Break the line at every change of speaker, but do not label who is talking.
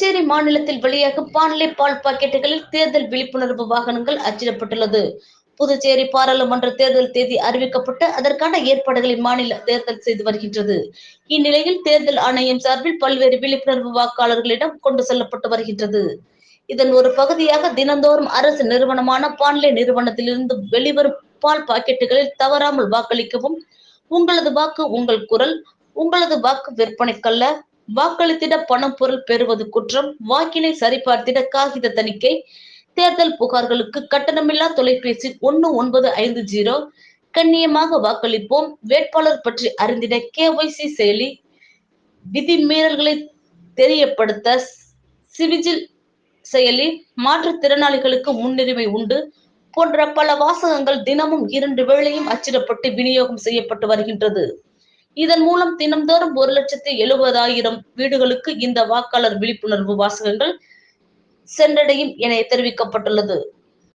புதுச்சேரி மாநிலத்தில் வெளியாகும் பாண்லே பால் பாக்கெட்டுகளில் தேர்தல் விழிப்புணர்வு வாகனங்கள் அச்சிடப்பட்டுள்ளது. புதுச்சேரி பாராளுமன்ற தேர்தல் தேதி அறிவிக்கப்பட்டு அதற்கான ஏற்பாடுகளை மாநில தேர்தல் செய்து வருகின்றது. இந்நிலையில் தேர்தல் ஆணையம் சார்பில் பல்வேறு விழிப்புணர்வு வாக்காளர்களிடம் கொண்டு செல்லப்பட்டு வருகின்றது. இதன் ஒரு பகுதியாக தினந்தோறும் அரசு நிறுவனமான பாண்லே நிறுவனத்திலிருந்து வெளிவரும் பால் பாக்கெட்டுகளில் தவறாமல் வாக்களிக்கவும் உங்களது வாக்கு உங்கள் குரல் உங்களது வாக்கு விற்பனைக்கல்ல வாக்களித்திட பணம் பொருள் பெறுவது குற்றம் வாக்கினை சரிபார்த்திட காகித தணிக்கை தேர்தல் புகார்களுக்கு கட்டணமில்லா தொலைபேசி ஒன்னு ஒன்பது ஐந்து ஜீரோ கண்ணியமாக வாக்களிப்போம். வேட்பாளர் பற்றி அறிந்திட கேஒய்சி செயலி விதிமீறல்களை தெரியப்படுத்த சிவிஜில் செயலி மாற்றுத்திறனாளிகளுக்கு முன்னுரிமை உண்டு போன்ற பல வாசகங்கள் தினமும் இரண்டு வேளையும் அச்சிடப்பட்டு விநியோகம் செய்யப்பட்டு வருகின்றது. இதன் மூலம் தினம்தோறும் ஒரு லட்சத்தி எழுபதாயிரம் வீடுகளுக்கு இந்த வாக்காளர் விழிப்புணர்வு வாசகங்கள் சென்றடையும் என தெரிவிக்கப்பட்டுள்ளது.